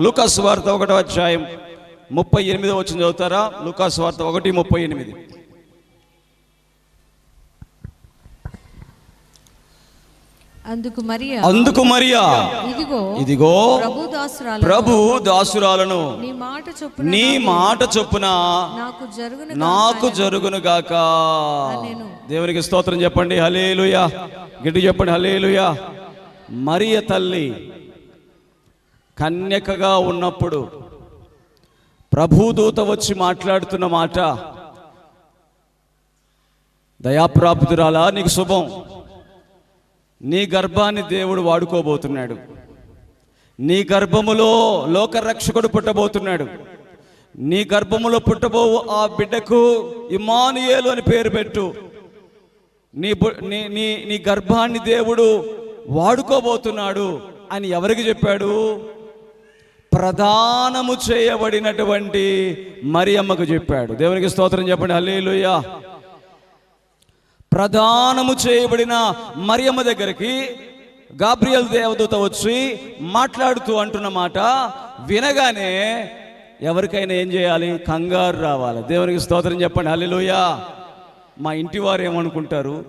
లూకాస్ వార్త ఒకటో అధ్యాయం ముప్పై ఎనిమిదో వచ్చిన చదువుతారా? లూకాస్ వార్త ఒకటి ముప్పై ఎనిమిది. అందుకు మరియా అందుకు మరియా ఇదిగో ఇదిగో ప్రభు దాసురాలు ప్రభు దాసురాలను నీ మాట చొప్పున నీ మాట చొప్పున నాకు జరుగున నాకు జరుగును గాక. దేవునికి స్తోత్రం చెప్పండి. హలేలుయా గిడ్డు చెప్పండి. హలేలుయా మరియ తల్లి. కన్యకగా ఉన్నప్పుడు ప్రభుదూత వచ్చి మాట్లాడుతున్న మాట దయాప్రాప్తురాలా నీకు శుభం. నీ గర్భాన్ని దేవుడు వాడుకోబోతున్నాడు. నీ గర్భములో లోకరక్షకుడు పుట్టబోతున్నాడు. నీ గర్భములో పుట్టబో ఆ బిడ్డకు ఇమానుయేలు అని పేరు పెట్టు. నీ నీ నీ నీ గర్భాన్ని దేవుడు వాడుకోబోతున్నాడు అని ఎవరికి చెప్పాడు? ప్రధానము చేయబడినటువంటి మరియమ్మకు చెప్పాడు. దేవునికి స్తోత్రం చెప్పండి. హల్లేలూయా. ప్రధానము చేయబడిన మరియమ్మ దగ్గరికి గాబ్రియల్ దేవదూత వచ్చి మాట్లాడుతూ అంటున్న మాట వినగానే ఎవరికైనా ఏం చేయాలి? కంగారు రావాలి. దేవునికి స్తోత్రం చెప్పండి. హల్లెలూయా. మా ఇంటి వారు ఏమనుకుంటారు?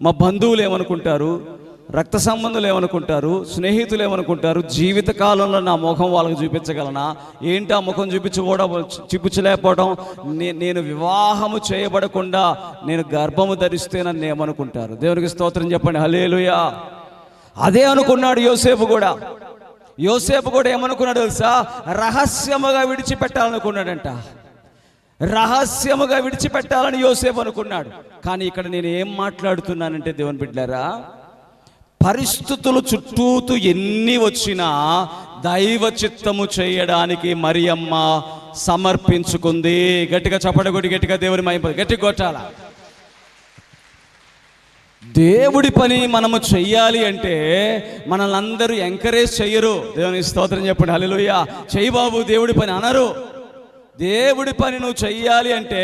మా బంధువులు ఏమనుకుంటారు? రక్త సంబంధులు ఏమనుకుంటారు? స్నేహితులు ఏమనుకుంటారు? జీవిత కాలంలో నా ముఖం వాళ్ళకి చూపించగలనా? ఏంటి ఆ ముఖం చూపించుకోవడం చూపించలేకపోవడం నే- నేను వివాహము చేయబడకుండా నేను గర్భము ధరిస్తే నన్ను ఏమనుకుంటారు? దేవునికి స్తోత్రం చెప్పండి. హలేలుయా అదే అనుకున్నాడు యోసేపు కూడా. యోసేపు కూడా ఏమనుకున్నాడు తెలుసా? రహస్యముగా విడిచిపెట్టాలనుకున్నాడంట. రహస్యముగా విడిచిపెట్టాలని యోసేపు అనుకున్నాడు. కానీ ఇక్కడ నేను ఏం మాట్లాడుతున్నానంటే దేవుని బిడ్డారా పరిస్థితులు చుట్టూతూ ఎన్ని వచ్చినా దైవ చిత్తము చేయడానికి మరియమ్మ సమర్పించుకుంది. గట్టిగా చప్పడగొడి గట్టిగా దేవుని మహిమ గట్టి కొట్టాల? దేవుడి పని మనము చెయ్యాలి అంటే మనల్ని అందరూ ఎంకరేజ్ చెయ్యరు. దేవుని స్తోత్రం చెప్పండి. హలో చెయ్యి బాబు దేవుడి పని అనరు. దేవుడి పని నువ్వు చెయ్యాలి అంటే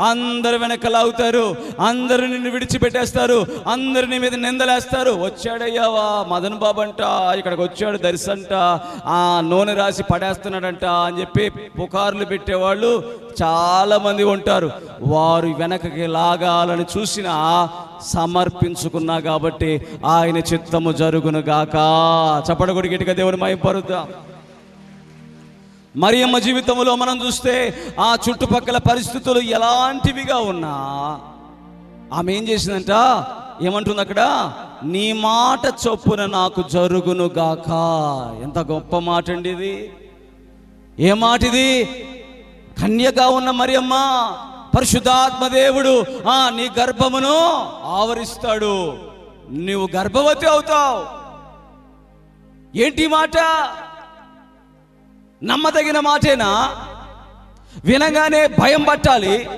అందరు వెనకలాగుతారు అందరు నిన్ను విడిచిపెట్టేస్తారు. అందరు నీ మీద నిందలేస్తారు. వచ్చాడయ్యావా మదన్ బాబు అంట ఇక్కడికి వచ్చాడు దర్శంట ఆ నూనె రాసి పడేస్తున్నాడంట అని చెప్పి పుకార్లు పెట్టేవాళ్ళు చాలా మంది ఉంటారు. వారు వెనకకి లాగాలని చూసినా సమర్పించుకున్నా కాబట్టి ఆయన చిత్తము జరుగును గాక. చప్పడగుడి గిటిక దేవుని మైపరుద్దాం మరియమ్మ జీవితంలో మనం చూస్తే ఆ చుట్టుపక్కల పరిస్థితులు ఎలాంటివిగా ఉన్నా ఆమె ఏం చేసిందంట? ఏమంటుంది అక్కడ? నీ మాట చొప్పున నాకు జరుగును గాక. ఎంత గొప్ప మాట అండి ఇది. ఏ మాట ఇది? కన్యగా ఉన్న మరియమ్మ పరిశుద్ధాత్మ దేవుడు ఆ నీ గర్భమును ఆవరిస్తాడు. నీవు గర్భవతి అవుతావు. ఏంటి మాట? నమ్మదగిన మాటేనా? వినంగానే భయం పట్టాలి.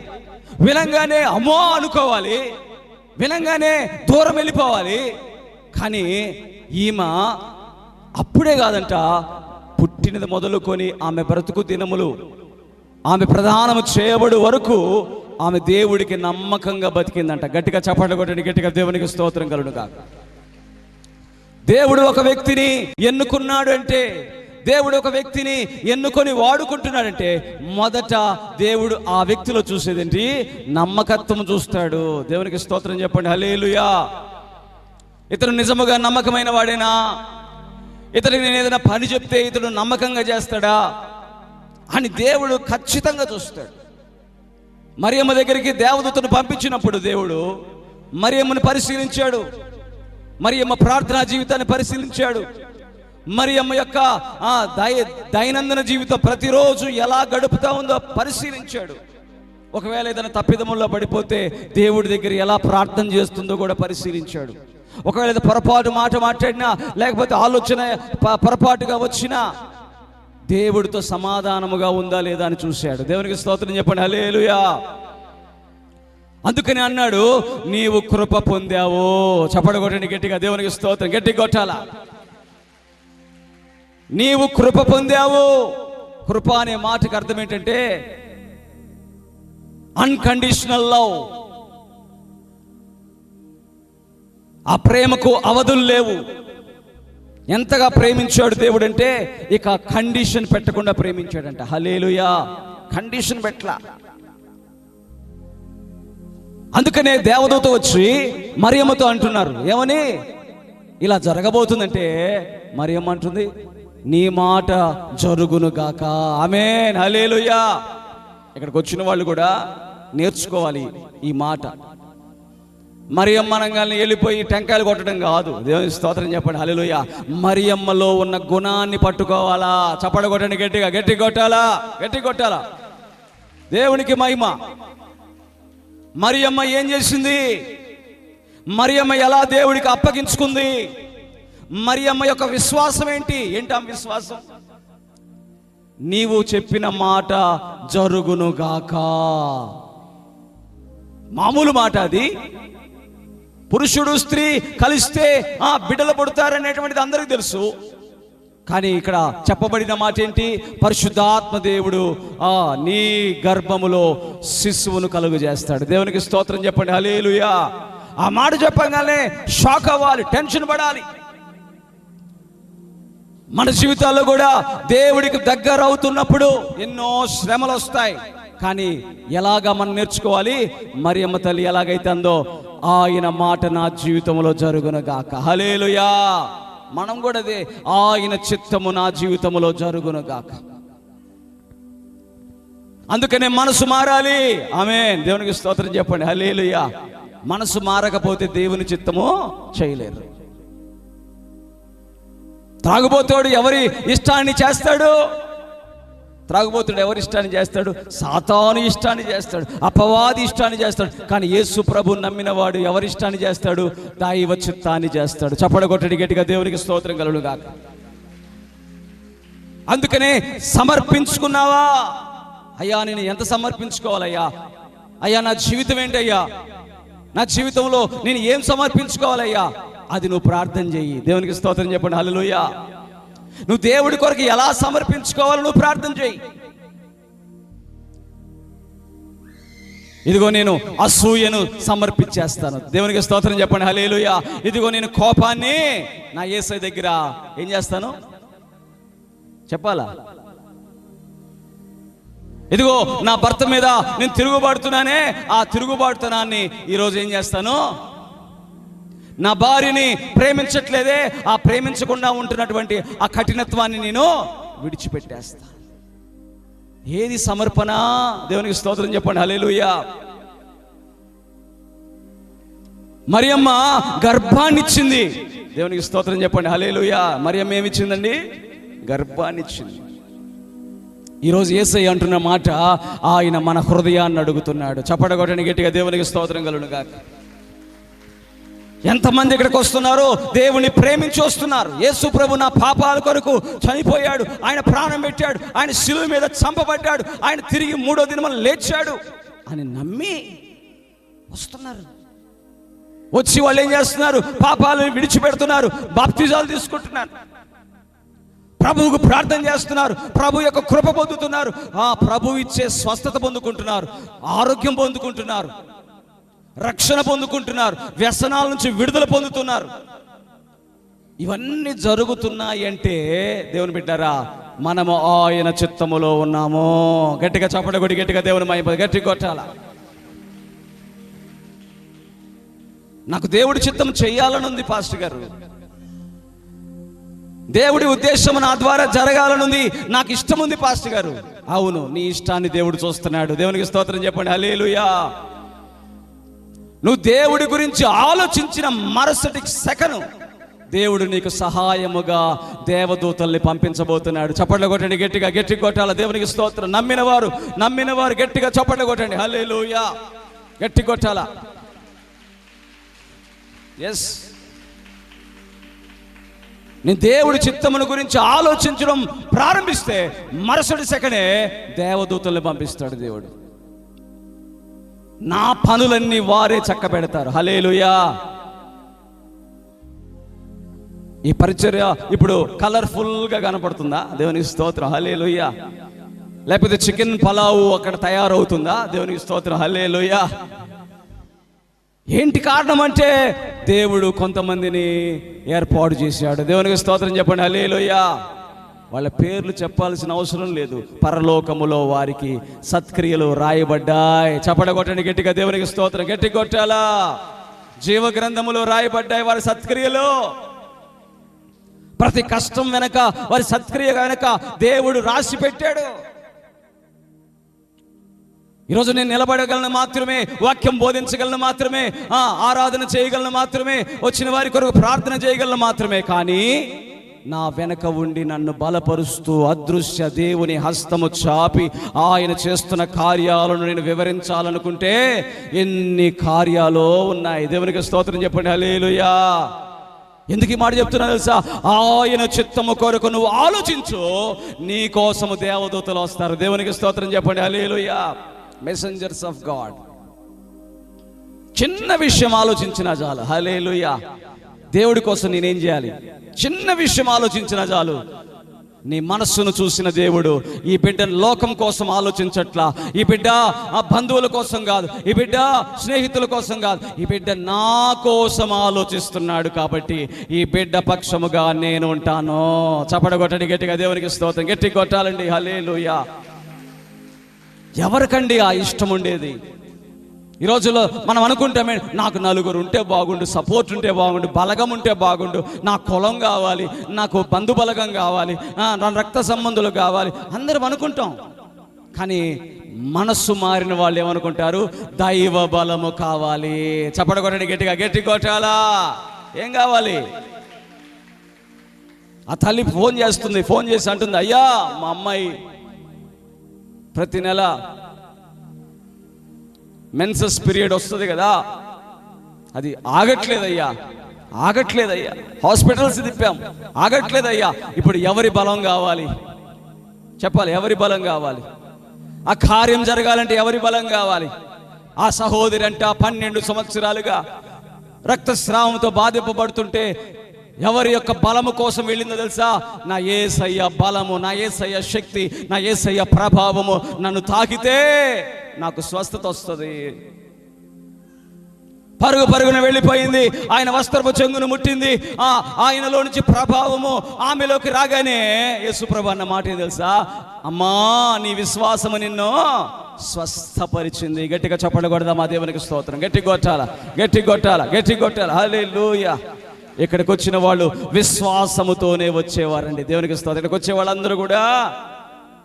వినంగానే అమ్మో అనుకోవాలి. వినంగానే దూరం వెళ్ళిపోవాలి. కానీ ఈమె అప్పుడే కాదంట పుట్టినది మొదలుకొని ఆమె బ్రతుకు దినములు ఆమె ప్రధానము చేయబడు వరకు ఆమె దేవుడికి నమ్మకంగా బతికిందంట. గట్టిగా చప్పట్లు కొట్టండి గట్టిగా దేవునికి స్తోత్రం కలుడుగా దేవుడు ఒక వ్యక్తిని ఎన్నుకున్నాడు అంటే దేవుడు ఒక వ్యక్తిని ఎన్నుకొని వాడుకుంటున్నాడంటే మొదట దేవుడు ఆ వ్యక్తిలో చూసేదేంటి? నమ్మకత్వం చూస్తాడు. దేవునికి స్తోత్రం చెప్పండి. హలేలుయా ఇతను నిజముగా నమ్మకమైన వాడేనా? ఇతనికి నేను ఏదైనా పని చెప్తే ఇతడు నమ్మకంగా చేస్తాడా? అని దేవుడు ఖచ్చితంగా చూస్తాడు. మరియమ్మ దగ్గరికి దేవదూతను పంపించినప్పుడు దేవుడు మరియమ్మను పరిశీలించాడు. మరియమ్మ ప్రార్థనా జీవితాన్ని పరిశీలించాడు. మరియమ్మ యొక్క ఆ దై దైనందిన జీవితం ప్రతిరోజు ఎలా గడుపుతా ఉందో పరిశీలించాడు. ఒకవేళ ఏదైనా తప్పిదముల్లో పడిపోతే దేవుడి దగ్గర ఎలా ప్రార్థన చేస్తుందో కూడా పరిశీలించాడు. ఒకవేళ పొరపాటు మాట మాట్లాడినా లేకపోతే ఆలోచన పొరపాటుగా వచ్చినా దేవుడితో సమాధానముగా ఉందా లేదా అని చూశాడు. దేవునికి స్తోత్రం చెప్పండి. హలేలుయా అందుకని అన్నాడు నీవు కృప పొందావు. చప్పడగొట్టండి గట్టిగా. దేవునికి స్తోత్రం. గట్టి కొట్టాలా? నీవు కృప పొందావు. కృప అనే మాటకు అర్థం ఏంటంటే అన్కండిషనల్ లవ్ ఆ ప్రేమకు అవధులు లేవు. ఎంతగా ప్రేమించాడు దేవుడు అంటే ఇక కండిషన్ పెట్టకుండా ప్రేమించాడంట. హలేలుయా కండిషన్ పెట్టలా. అందుకనే దేవదూత వచ్చి మరియమ్మతో అంటున్నారు. ఏమని? ఇలా జరగబోతుందంటే మరియమ్మ అంటుంది నీ మాట జరుగును గాక. ఆమెన్. ఇక్కడికి వచ్చిన వాళ్ళు కూడా నేర్చుకోవాలి ఈ మాట. మరి అనగానే వెళ్ళిపోయి టెంకాయలు కొట్టడం కాదు. దేవుని స్తోత్రం చెప్పండి. హల్లెలూయా. మరియమ్మలో ఉన్న గుణాన్ని పట్టుకోవాలా? చప్పడ కొట్టండి గట్టిగా. గట్టి కొట్టాలా? గట్టి కొట్టాలా? దేవునికి మహిమ. మరియమ్మ ఏం చేసింది? మరియమ్మ ఎలా దేవుడికి అప్పగించుకుంది? మరియమ్మ యొక్క విశ్వాసం ఏంటి? ఏంటి ఆ విశ్వాసం? నీవు చెప్పిన మాట జరుగునుగాక మామూలు మాట అది. పురుషుడు స్త్రీ కలిస్తే ఆ బిడ్డలు పుడతారనేటువంటిది అందరికీ తెలుసు. కానీ ఇక్కడ చెప్పబడిన మాట ఏంటి? పరిశుద్ధాత్మ దేవుడు ఆ నీ గర్భములో శిశువును కలుగు చేస్తాడు. దేవునికి స్తోత్రం చెప్పండి. హలేలుయా ఆ మాట చెప్పగానే షాక్ అవ్వాలి టెన్షన్ పడాలి. మన జీవితాల్లో కూడా దేవుడికి దగ్గర అవుతున్నప్పుడు ఎన్నో శ్రమలు వస్తాయి. కానీ ఎలాగా మనం నేర్చుకోవాలి? మరి అమ్మ తల్లి ఎలాగైతే అందో ఆయన మాట నా జీవితంలో జరుగునుగాక హలేలుయా మనం కూడా అదే ఆయన చిత్తము నా జీవితంలో జరుగునుగాక అందుకనే మనసు మారాలి. ఆమె దేవునికి స్తోత్రం చెప్పండి. హలేలుయా మనసు మారకపోతే దేవుని చిత్తము చేయలేరు. త్రాగుబోతుడు ఎవరి ఇష్టాన్ని చేస్తాడు? త్రాగుబోతుడు ఎవరి ఇష్టాన్ని చేస్తాడు? సాతాను ఇష్టాన్ని చేస్తాడు అపవాది ఇష్టాన్ని చేస్తాడు. కానీ యేసు ప్రభు నమ్మిన వాడు ఎవరి ఇష్టాన్ని చేస్తాడు? దైవ చిత్తాన్ని చేస్తాడు. చప్పడగొట్టడి గట్టిగా దేవునికి స్తోత్రం కలుగుగాక అందుకనే సమర్పించుకున్నావా? అయ్యా నేను ఎంత సమర్పించుకోవాలయ్యా? అయ్యా నా జీవితం ఏంటయ్యా? నా జీవితంలో నేను ఏం సమర్పించుకోవాలయ్యా? అది నువ్వు ప్రార్థన చెయ్యి. దేవునికి స్తోత్రం చెప్పండి. హల్లెలూయా. నువ్వు దేవుడి కొరకు ఎలా సమర్పించుకోవాలో నువ్వు ప్రార్థన చెయ్యి. ఇదిగో నేను అసూయను సమర్పించేస్తాను. దేవునికి స్తోత్రం చెప్పండి. హలేలుయ ఇదిగో నేను కోపాన్ని నా ఏసై దగ్గర ఏం చేస్తాను? చెప్పాలా? ఇదిగో నా భర్త మీద నేను తిరుగుబడుతున్నానే ఆ తిరుగుబాటుతనాన్ని ఈరోజు ఏం చేస్తాను? నా భార్యని ప్రేమించట్లేదే ఆ ప్రేమించకుండా ఉంటున్నటువంటి ఆ కఠినత్వాన్ని నేను విడిచిపెట్టేస్తా. ఏది సమర్పణ? దేవునికి స్తోత్రం చెప్పండి. హల్లెలూయా. మరియమ్మ గర్భాన్నిచ్చింది. దేవునికి స్తోత్రం చెప్పండి. హలేలుయా మరియమ్మ ఏమిచ్చిందండి? గర్భాన్నిచ్చింది. ఈరోజు ఏసై అంటున్న మాట ఆయన మన హృదయాన్ని అడుగుతున్నాడు. చప్పడగొట్టని గట్టిగా. దేవునికి స్తోత్రం కలుగును ఎంతమంది ఇక్కడికి వస్తున్నారు దేవుని ప్రేమించి వస్తున్నారు. యేసు ప్రభు నా పాపాల కొరకు చనిపోయాడు. ఆయన ప్రాణం పెట్టాడు. ఆయన శిలువు మీద చంపబడ్డాడు. ఆయన తిరిగి మూడో దినమని లేచాడు అని నమ్మి వస్తున్నారు. వచ్చి వాళ్ళు ఏం చేస్తున్నారు? పాపాలను విడిచిపెడుతున్నారు. బాప్తిజాలు తీసుకుంటున్నారు. ప్రభువుకు ప్రార్థన చేస్తున్నారు. ప్రభు యొక్క కృప పొందుతున్నారు. ఆ ప్రభు ఇచ్చే స్వస్థత పొందుకుంటున్నారు. ఆరోగ్యం పొందుకుంటున్నారు. రక్షణ పొందుకుంటున్నారు వ్యసనాల నుంచి విడుదల పొందుతున్నారు. ఇవన్నీ జరుగుతున్నాయి అంటే దేవుని బిడ్డారా మనము ఆయన చిత్తములో ఉన్నాము. గట్టిగా చప్పడగొడి గట్టిగా దేవుని మహిమ గట్టి కొట్టాల? నాకు దేవుడి చిత్తం చేయాలని ఉంది పాస్టర్ గారు. దేవుడి ఉద్దేశం నా ద్వారా జరగాలనుంది నాకు ఇష్టం ఉంది పాస్టర్ గారు. అవును నీ ఇష్టాన్ని దేవుడు చూస్తున్నాడు. దేవునికి స్తోత్రం చెప్పండి అలేలుయా నువ్వు దేవుడి గురించి ఆలోచించిన మరుసటి సెకను దేవుడు నీకు సహాయముగా దేవదూతల్ని పంపించబోతున్నాడు. చప్పట్లు కొట్టండి గట్టిగా గట్టి కొట్టాల? దేవునికి స్తోత్రం. నమ్మిన వారు నమ్మిన వారు గట్టిగా చప్పట్లు కొట్టండి. హలేలుయా గట్టి కొట్టాలా? ఎస్ నేను దేవుడి చిత్తమును గురించి ఆలోచించడం ప్రారంభిస్తే మరుసటి సెకనే దేవదూతల్ని పంపిస్తాడు దేవుడు. నా పనులన్నీ వారే చక్క పెడతారు హలేలుయా ఈ పరిచర్య ఇప్పుడు కలర్ఫుల్గా కనపడుతుందా? దేవునికి స్తోత్రం. హలేలుయా లేకపోతే చికెన్ పలావు అక్కడ తయారవుతుందా? దేవునికి స్తోత్రం. హలేలుయా ఏంటి కారణం అంటే దేవుడు కొంతమందిని ఏర్పాటు చేశాడు. దేవునికి స్తోత్రం చెప్పండి. హల్లెలూయా. వాళ్ళ పేర్లు చెప్పాల్సిన అవసరం లేదు. పరలోకములో వారికి సత్క్రియలు రాయబడ్డాయి. చపడగొట్టండి గట్టిగా దేవునికి స్తోత్రం. గట్టి కొట్టాలా? జీవ గ్రంథములో రాయబడ్డాయి వారి సత్క్రియలు. ప్రతి కష్టం వెనక వారి సత్క్రియ వెనక దేవుడు రాసి పెట్టాడు. ఈరోజు నేను నిలబడగలను మాత్రమే వాక్యం బోధించగలను మాత్రమే ఆ, ఆరాధన చేయగలను మాత్రమే వచ్చిన వారి కొరకు ప్రార్థన చేయగలను మాత్రమే కానీ నా వెనక ఉండి నన్ను బలపరుస్తూ అదృశ్య దేవుని హస్తము చాపి ఆయన చేస్తున్న కార్యాలను నేను వివరించాలనుకుంటే ఎన్ని కార్యాలు ఉన్నాయి? దేవునికి స్తోత్రం చెప్పండి. హలేలుయా ఎందుకు ఈ మాట చెప్తున్నా తెలుసా? ఆయన చిత్తము కొరకు నువ్వు ఆలోచించు. నీ కోసము దేవదూతలు వస్తారు. దేవునికి స్తోత్రం చెప్పండి. అలీలుయా మెసెంజర్స్ ఆఫ్ గాడ్ చిన్న విషయం ఆలోచించినా చాలు. హలేలుయా దేవుడి కోసం నేనేం చేయాలి? చిన్న విషయం ఆలోచించిన చాలు. నీ మనస్సును చూసిన దేవుడు ఈ బిడ్డ లోకం కోసం ఆలోచించట్లా? ఈ బిడ్డ ఆ బంధువుల కోసం కాదు ఈ బిడ్డ స్నేహితుల కోసం కాదు ఈ బిడ్డ నా కోసం ఆలోచిస్తున్నాడు కాబట్టి ఈ బిడ్డ పక్షముగా నేను ఉంటాను. చపడగొట్టండి గట్టిగా దేవునికి స్తోత్రం. గట్టి కొట్టాలండి. హలేలుయా ఎవరికండి ఆ ఇష్టం ఉండేది? ఈ రోజుల్లో మనం అనుకుంటామే నాకు నలుగురు ఉంటే బాగుండు సపోర్ట్ ఉంటే బాగుండు బలగం ఉంటే బాగుండు నా కులం కావాలి నాకు బంధు బలగం కావాలి నా రక్త సంబంధులు కావాలి అందరం అనుకుంటాం. కానీ మనస్సు మారిన వాళ్ళు ఏమనుకుంటారు? దైవ బలము కావాలి. చప్పడగొట్టండి గట్టిగా గట్టి కొట్టాలా? ఏం కావాలి? ఆ తల్లి ఫోన్ చేస్తుంది ఫోన్ చేసి అంటుంది అయ్యా మా అమ్మాయి ప్రతి నెల మెన్సస్ పీరియడ్ వస్తుంది కదా. అది ఆగట్లేదయ్యా. ఆగట్లేదయ్యా. హాస్పిటల్స్ తిప్పాం. ఆగట్లేదయ్యా. ఇప్పుడు ఎవరి బలం కావాలి? చెప్పాలి ఎవరి బలం కావాలి? ఆ కార్యం జరగాలంటే ఎవరి బలం కావాలి? ఆ సహోదరి అంట పన్నెండు సంవత్సరాలుగా రక్తస్రావంతో బాధింపబడుతుంటే ఎవరి యొక్క బలము కోసం వెళ్ళిందో తెలుసా? నా ఏసయ్య బలము నా ఏసయ్య శక్తి నా ఏసయ్య ప్రభావము నన్ను తాకితే నాకు స్వస్థత వస్తుంది. పరుగు పరుగున వెళ్ళిపోయింది. ఆయన వస్త్రపు చెంగును ముట్టింది. ఆ ఆయనలో నుంచి ప్రభావము ఆమెలోకి రాగానే యేసుప్రభు అన్న మాట తెలుసా? అమ్మా నీ విశ్వాసము నిన్ను స్వస్థపరిచింది. గట్టిగా చెప్పడకూడదా మా దేవునికి స్తోత్రం. గట్టి కొట్టాల? గట్టి కొట్టాల? గట్టి కొట్టాల? హలే ఇక్కడికి వచ్చిన వాళ్ళు విశ్వాసముతోనే వచ్చేవారండి. దేవునికి స్తోత్రం. ఇక్కడికి వచ్చే వాళ్ళందరూ కూడా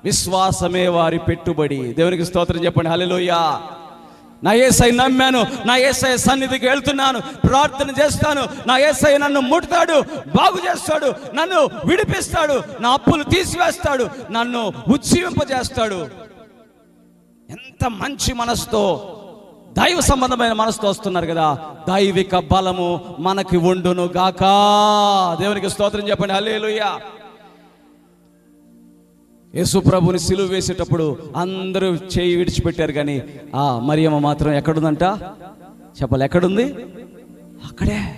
విశ్వాసమే వారి పెట్టుబడి. దేవునికి స్తోత్రం చెప్పండి. హల్లెలూయా. నా ఏసై నమ్మాను నా ఏసై సన్నిధికి వెళ్తున్నాను ప్రార్థన చేస్తాను. నా ఏసై నన్ను ముడతాడు బాగు చేస్తాడు నన్ను విడిపిస్తాడు నా అప్పులు తీసివేస్తాడు నన్ను ఉజ్జీవింపజేస్తాడు. ఎంత మంచి మనసుతో దైవ సంబంధమైన మనసుతో వస్తున్నారు కదా. దైవిక బలము మనకి ఉండును గాక. దేవునికి స్తోత్రం చెప్పండి. అల్లేలుయ్యా యేసు ప్రభుని సిలువ వేసేటప్పుడు అందరూ చేయి విడిచిపెట్టారు కానీ ఆ మరియమ్మ మాత్రం ఎక్కడుందంట? చెప్పాలి ఎక్కడుంది? అక్కడే.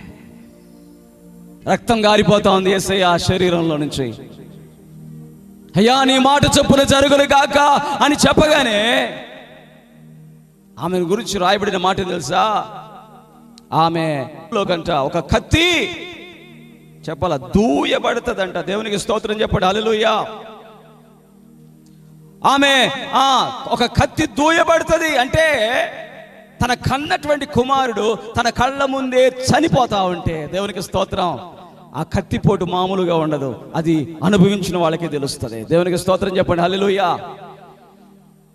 రక్తం గారిపోతా ఉంది ఏసయ్య ఆ శరీరంలో నుంచి. అయ్యా నీ మాట చొప్పున జరుగులు కాక అని చెప్పగానే ఆమె గురించి రాయబడిన మాట తెలుసా? ఆమె లోకంట ఒక కత్తి. చెప్పాల దూయబడుతుందంట. దేవునికి స్తోత్రం చెప్పండి. అలలుయ్యా ఆమె ఆ ఒక కత్తి దూయబడుతుంది అంటే తన కన్నటువంటి కుమారుడు తన కళ్ళ ముందే చనిపోతా ఉంటే దేవునికి స్తోత్రం. ఆ కత్తిపోటు మామూలుగా ఉండదు. అది అనుభవించిన వాళ్ళకి తెలుస్తుంది. దేవునికి స్తోత్రం చెప్పండి. హల్లెలూయా.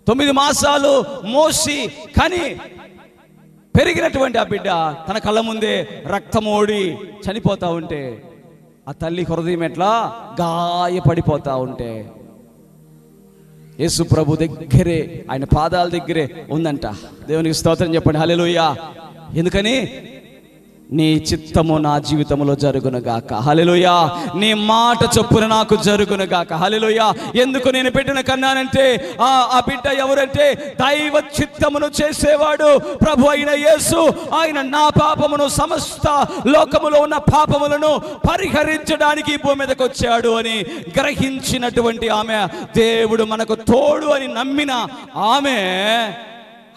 తొమ్మిది మాసాలు మోసి కానీ పెరిగినటువంటి ఆ బిడ్డ తన కళ్ళ ముందే రక్తమోడి చనిపోతా ఉంటే ఆ తల్లి హృదయం ఎట్లా? గాయపడిపోతా ఉంటే. యేసు ప్రభు దగ్గరే ఆయన పాదాల దగ్గరే ఉందంట. దేవునికి స్తోత్రం చెప్పండి. హల్లెలూయా. ఎందుకని? నీ చిత్తము నా జీవితంలో జరుగునుగాక గాక. నీ మాట చొప్పున నాకు జరుగునుగాక గాక. ఎందుకు నేను పెట్టిన కన్నానంటే ఆ ఆ బిడ్డ ఎవరంటే దైవ చిత్తమును చేసేవాడు ప్రభు అయిన యేసు. ఆయన నా పాపమును సమస్త లోకములో ఉన్న పాపములను పరిహరించడానికి భూమి మీదకి వచ్చాడు అని గ్రహించినటువంటి ఆమె. దేవుడు మనకు తోడు అని నమ్మిన ఆమె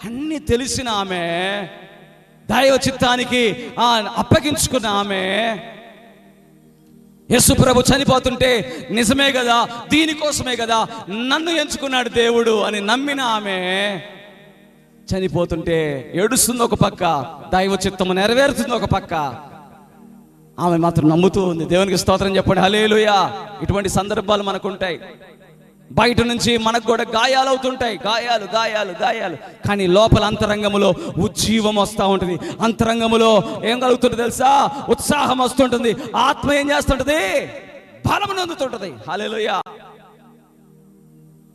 అన్ని తెలిసిన ఆమె దైవ చిత్తానికి ఆ అప్పగించుకున్న ఆమె. యేసు ప్రభు చనిపోతుంటే నిజమే కదా దీనికోసమే కదా నన్ను ఎంచుకున్నాడు దేవుడు అని నమ్మిన ఆమె. చనిపోతుంటే ఏడుస్తుంది ఒక పక్క దైవ చిత్తము నెరవేరుతుంది ఒక పక్క. ఆమె మాత్రం నమ్ముతూ ఉంది. దేవునికి స్తోత్రం చెప్పండి. హలేలుయా ఇటువంటి సందర్భాలు మనకు ఉంటాయి బయట నుంచి మనకు కూడా గాయాలు అవుతుంటాయి. గాయాలు గాయాలు గాయాలు. కానీ లోపల అంతరంగములో ఉజ్జీవం వస్తూ ఉంటుంది. అంతరంగములో ఏం కలుగుతుంటుంది తెలుసా? ఉత్సాహం వస్తుంటుంది. ఆత్మ ఏం చేస్తుంటుంది? బలం నందుతుంటుంది. హలేలుయా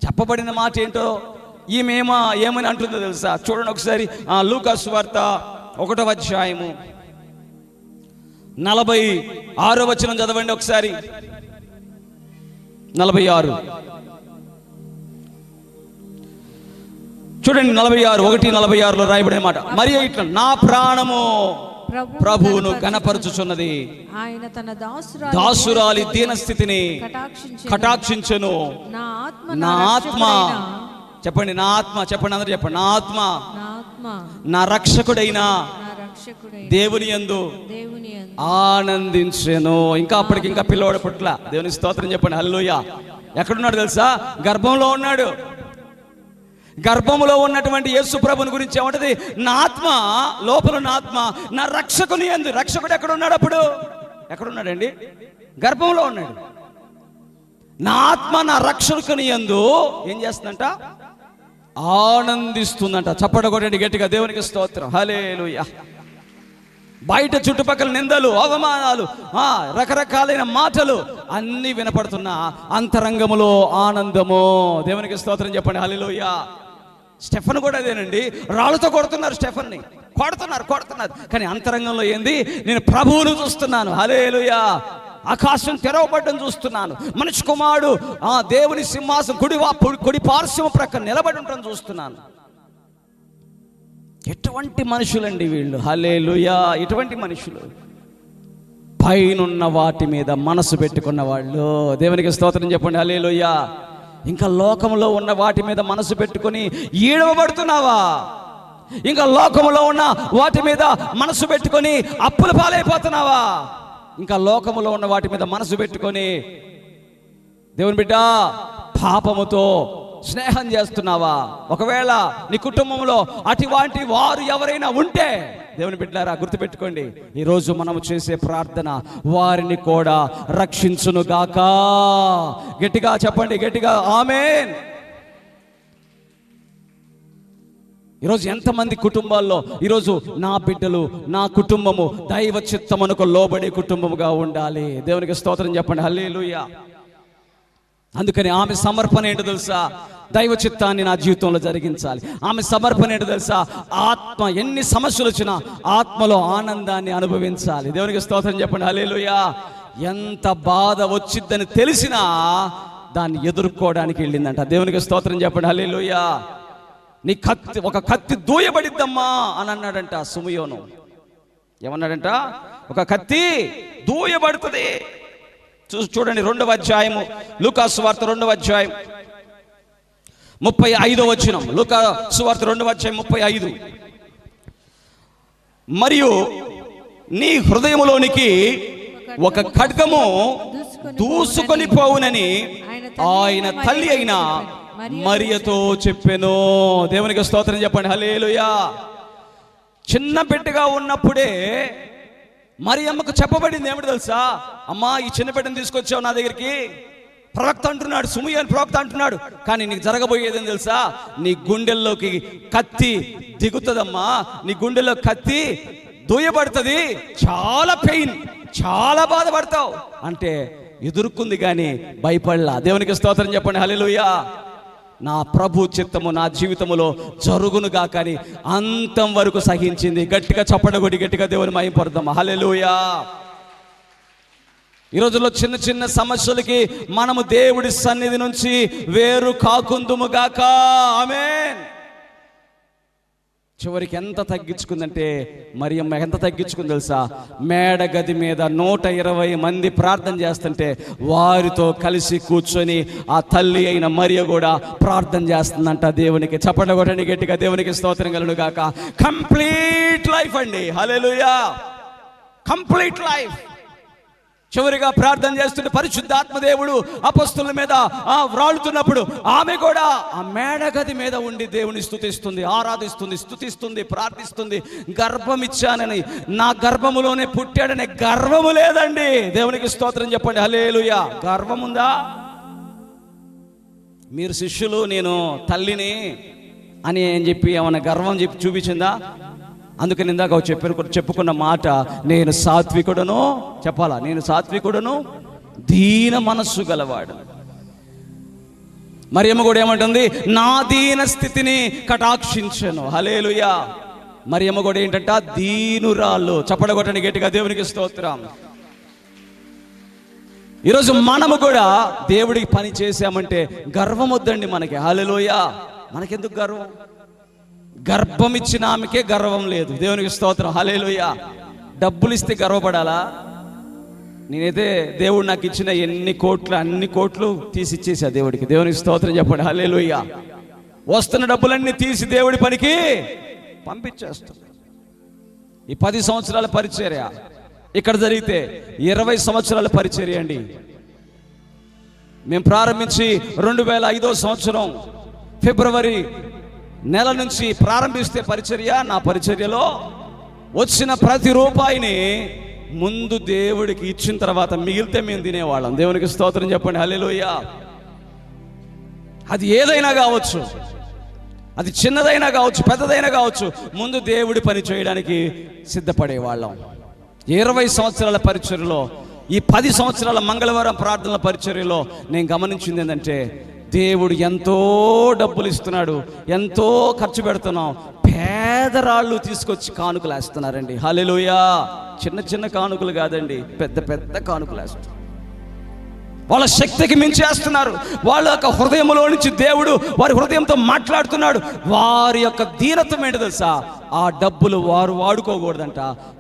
చెప్పబడిన మాట ఏంటో ఈమెమా ఏమని అంటుందో తెలుసా? చూడండి ఒకసారి. ఆ వార్త ఒకటో అధ్యాయము. నలభై ఆరో వచనం చదవండి ఒకసారి. నలభై ఆరు. చూడండి నలభై ఆరు ఒకటి నలభై ఆరులో రాయబడిన మాట. మరి ఇట్లా నా ప్రాణము ప్రభు ప్రభువును ఆయన తన దాసురాలి దీనస్థితిని కటాక్షించి కటాక్షించను. నా ఆత్మ చెప్పండి నా ఆత్మ. చెప్పండి అందరూ చెప్పండి. నా ఆత్మ. నా రక్షకుడైన. దేవుని యందు ఆనందించెను. ఇంకా అప్పటికి ఇంకా పిల్లవాడు పుట్ల. దేవుని స్తోత్రం చెప్పండి. హల్లుయ ఎక్కడున్నాడు తెలుసా? గర్భంలో ఉన్నాడు. గర్భములో ఉన్నటువంటి యేసు ప్రభుని గురించి ఏమంటది? నా ఆత్మ లోపల నా ఆత్మ నా రక్షకుని ఎందు. రక్షకుడు ఎక్కడ ఉన్నాడు అప్పుడు? ఎక్కడున్నాడండి? గర్భంలో ఉన్నాడు. నా ఆత్మ నా రక్షకుని ఎందు ఏం చేస్తుందంట? ఆనందిస్తుందంట. చప్పట కొట్టండి గట్టిగా దేవునికి స్తోత్రం. హలేలుయా బయట చుట్టుపక్కల నిందలు అవమానాలు రకరకాలైన మాటలు అన్నీ వినపడుతున్న. అంతరంగములో ఆనందము. దేవునికి స్తోత్రం చెప్పండి. హల్లెలూయా. స్టెఫన్ కూడా అదేనండి. రాళ్ళతో కొడుతున్నారు స్టెఫన్ని. కొడుతున్నారు కొడుతున్నారు. కానీ అంతరంగంలో ఏంది? నేను ప్రభువును చూస్తున్నాను. హలేలుయా ఆకాశం తెరవబడ్డం చూస్తున్నాను. మనిషి కుమారుడు ఆ దేవుని సింహాసం కుడి వా- కుడి పార్శ్వం ప్రక్క నిలబడి ఉండటం చూస్తున్నాను. ఎటువంటి మనుషులండి వీళ్ళు? హలేలుయా ఎటువంటి మనుషులు? పైనున్న వాటి మీద మనసు పెట్టుకున్న వాళ్ళు. దేవునికి స్తోత్రం చెప్పండి. హలేలుయా ఇంకా లోకంలో ఉన్న వాటి మీద మనసు పెట్టుకొని ఈడవబడుతున్నావా? ఇంకా లోకంలో ఉన్న వాటి మీద మనసు పెట్టుకొని అప్పుల పాలైపోతున్నావా? ఇంకా లోకములో ఉన్న వాటి మీద మనసు పెట్టుకొని దేవుని బిడ్డ పాపముతో స్నేహం చేస్తున్నావా? ఒకవేళ నీ కుటుంబంలో అటువంటి వారు ఎవరైనా ఉంటే దేవుని బిడ్డారా గుర్తుపెట్టుకోండి. ఈరోజు మనము చేసే ప్రార్థన వారిని కూడా రక్షించునుగాక. గట్టిగా చెప్పండి గట్టిగా ఆమెన్. ఈరోజు ఎంతమంది కుటుంబాల్లో ఈరోజు నా బిడ్డలు నా కుటుంబము దైవ చిత్తమునకు లోబడే కుటుంబముగా ఉండాలి. దేవునికి స్తోత్రం చెప్పండి. హల్లెలూయా. అందుకని ఆమె సమర్పణ ఏంటో తెలుసా? దైవ చిత్తాన్ని నా జీవితంలో జరిగించాలి. ఆమె సమర్పణ ఏంటో తెలుసా? ఆత్మ ఎన్ని సమస్యలు వచ్చినా ఆత్మలో ఆనందాన్ని అనుభవించాలి. దేవునికి స్తోత్రం చెప్పండి. అలేలుయా ఎంత బాధ వచ్చిద్దని తెలిసినా దాన్ని ఎదుర్కోవడానికి వెళ్ళిందంట. దేవునికి స్తోత్రం చెప్పండి. హలేలుయా నీ కత్తి ఒక కత్తి దూయబడిద్దమ్మా అని అన్నాడంట సుమయోను. ఏమన్నాడంట? ఒక కత్తి దూయబడుతుంది. చూడండి రెండవ అధ్యాయము. లూకాసు వార్త రెండవ అధ్యాయం. ముప్పై ఐదో వచ్చినం లూకా సువార్త రెండవ అధ్యాయం ముప్పై ఐదు. మరియు నీ హృదయములోనికి ఒక ఖడ్గము దూసుకొని పోవునని ఆయన తల్లి అయిన మరియతో చెప్పాను. దేవునికి స్తోత్రం చెప్పండి. హలేలుయా చిన్న బిడ్డగా ఉన్నప్పుడే మరి అమ్మకు చెప్పబడింది ఏమిటి తెలుసా? అమ్మా ఈ చిన్న బిడ్డను తీసుకొచ్చావు నా దగ్గరికి. ప్రవక్త అంటున్నాడు సుమయ్య అని ప్రవక్త అంటున్నాడు. కానీ నీకు జరగబోయేదని తెలుసా? నీ గుండెల్లోకి కత్తి దిగుతుందమ్మా. నీ గుండెల్లో కత్తి దూయబడుతుంది. చాలా పెయిన్ చాలా బాధపడతావు. అంటే ఎదుర్కొంది కానీ భయపడలా. దేవునికి స్తోత్రం చెప్పండి. హల్లెలూయా. నా ప్రభు చిత్తము నా జీవితములో జరుగునుగా కానీ అంతం వరకు సహించింది. గట్టిగా చప్పడగొడి గట్టిగా దేవుని మయం పడదాం హల్లెలూయా. ఈ రోజుల్లో చిన్న చిన్న సమస్యలకి మనము దేవుడి సన్నిధి నుంచి వేరు కాకుందుము గాక ఆమేన్. చివరికి ఎంత తగ్గించుకుందంటే మరియమ్మ ఎంత తగ్గించుకుంది తెలుసా? మేడ గది మీద నూట ఇరవై మంది ప్రార్థన చేస్తుంటే వారితో కలిసి కూర్చొని ఆ తల్లి అయిన మరియ కూడా ప్రార్థన చేస్తుందంట. దేవునికి చప్పట కొట్టండి గట్టిగా దేవునికి స్తోత్రం కలను గాక కంప్లీట్ లైఫ్ అండి. హల్లెలూయా. Complete life. చివరిగా ప్రార్థన చేస్తుంటే పరిశుద్ధాత్మదేవుడు అపస్తుల మీద ఆ వ్రాలుతున్నప్పుడు ఆమె కూడా ఆ మేడగది మీద ఉండి దేవుని స్థుతిస్తుంది ఆరాధిస్తుంది స్థుతిస్తుంది ప్రార్థిస్తుంది. గర్భం ఇచ్చానని నా గర్భములోనే పుట్టాడనే గర్వము లేదండి. దేవునికి స్తోత్రం చెప్పండి. హలేలుయ గర్వం ఉందా మీరు శిష్యులు నేను తల్లిని అని అని చెప్పి ఏమైనా గర్వం చెప్పి చూపించిందా? అందుకని ఇందాక చెప్పిన చెప్పుకున్న మాట నేను సాత్వికుడను చెప్పాలా? నేను సాత్వికుడను దీన మనస్సు గలవాడు. మరియమ్మ కూడా ఏమంటుంది? నా దీన స్థితిని కటాక్షించను. హలేలుయా మరియమ్మ కూడా ఏంటంట? దీనురాళ్ళు చప్పడగొట్టని గట్టిగా దేవునికి స్తోత్రం. ఈరోజు మనము కూడా దేవుడికి పని చేశామంటే గర్వం వద్దండి మనకి. హాలలోయ మనకెందుకు గర్వం? గర్భం ఇచ్చిన ఆమెకే గర్వం లేదు. దేవునికి స్తోత్రం. హాలేలోయ డబ్బులు ఇస్తే గర్వపడాలా? నేనైతే దేవుడు నాకు ఇచ్చిన ఎన్ని కోట్లు అన్ని కోట్లు తీసి ఇచ్చేసా దేవుడికి. దేవునికి స్తోత్రం చెప్పండి. హాలేలోయ వస్తున్న డబ్బులన్నీ తీసి దేవుడి పనికి పంపించేస్తాం ఈ పది సంవత్సరాల పరిచర్య ఇక్కడ జరిగితే ఇరవై సంవత్సరాల పరిచర్య అండి. మేము ప్రారంభించి రెండు వేల ఐదో సంవత్సరం ఫిబ్రవరి నెల నుంచి ప్రారంభిస్తే పరిచర్య నా పరిచర్యలో వచ్చిన ప్రతి రూపాయిని ముందు దేవుడికి ఇచ్చిన తర్వాత మిగిలితే మేము తినేవాళ్ళం. దేవునికి స్తోత్రం చెప్పండి. హల్లెలూయా. అది ఏదైనా కావచ్చు. అది చిన్నదైనా కావచ్చు పెద్దదైనా కావచ్చు. ముందు దేవుడి పని చేయడానికి సిద్ధపడే వాళ్ళం ఇరవై సంవత్సరాల పరిచర్యలో ఈ పది సంవత్సరాల మంగళవారం ప్రార్థనల పరిచర్యలో నేను గమనించింది ఏంటంటే దేవుడు ఎంతో డబ్బులు ఇస్తున్నాడు ఎంతో ఖర్చు పెడుతున్నాం. పేదరాళ్ళు తీసుకొచ్చి కానుకలు వేస్తున్నారండి హలెలుయా చిన్న చిన్న కానుకలు కాదండి పెద్ద పెద్ద కానుకలు వేస్తున్నారు వాళ్ళ శక్తికి మించేస్తున్నారు. వాళ్ళ యొక్క హృదయంలో నుంచి దేవుడు వారి హృదయంతో మాట్లాడుతున్నాడు. వారి యొక్క దీనత్వం ఏంటి తెలుసా? ఆ డబ్బులు వారు వాడుకోకూడదంట.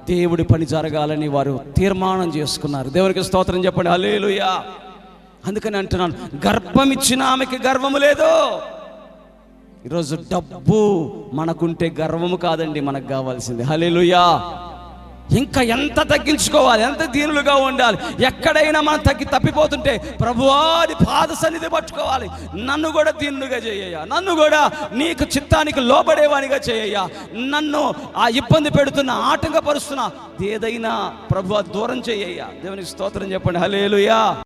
దేవుడి పని జరగాలని వారు తీర్మానం చేసుకున్నారు. దేవునికి స్తోత్రం చెప్పండి. హల్లెలూయా. అందుకని అంటున్నాను గర్భం ఇచ్చిన ఆమెకి గర్వము లేదు. ఈరోజు డబ్బు మనకుంటే గర్వము కాదండి మనకు కావాల్సింది. హలేలుయా ఇంకా ఎంత తగ్గించుకోవాలి ఎంత దీనులుగా ఉండాలి ఎక్కడైనా మనం తగ్గి తప్పిపోతుంటే ప్రభువారి పాద సన్నిధి పట్టుకోవాలి. నన్ను కూడా దీనులుగా చేయ నన్ను కూడా నీకు చిత్తానికి లోబడేవానిగా చేయయ్యా. నన్ను ఆ ఇబ్బంది పెడుతున్న ఆటంకపరుస్తున్న ఏదైనా ప్రభు దూరం చేయయ్యా. దేవునికి స్తోత్రం చెప్పండి. హలేలుయా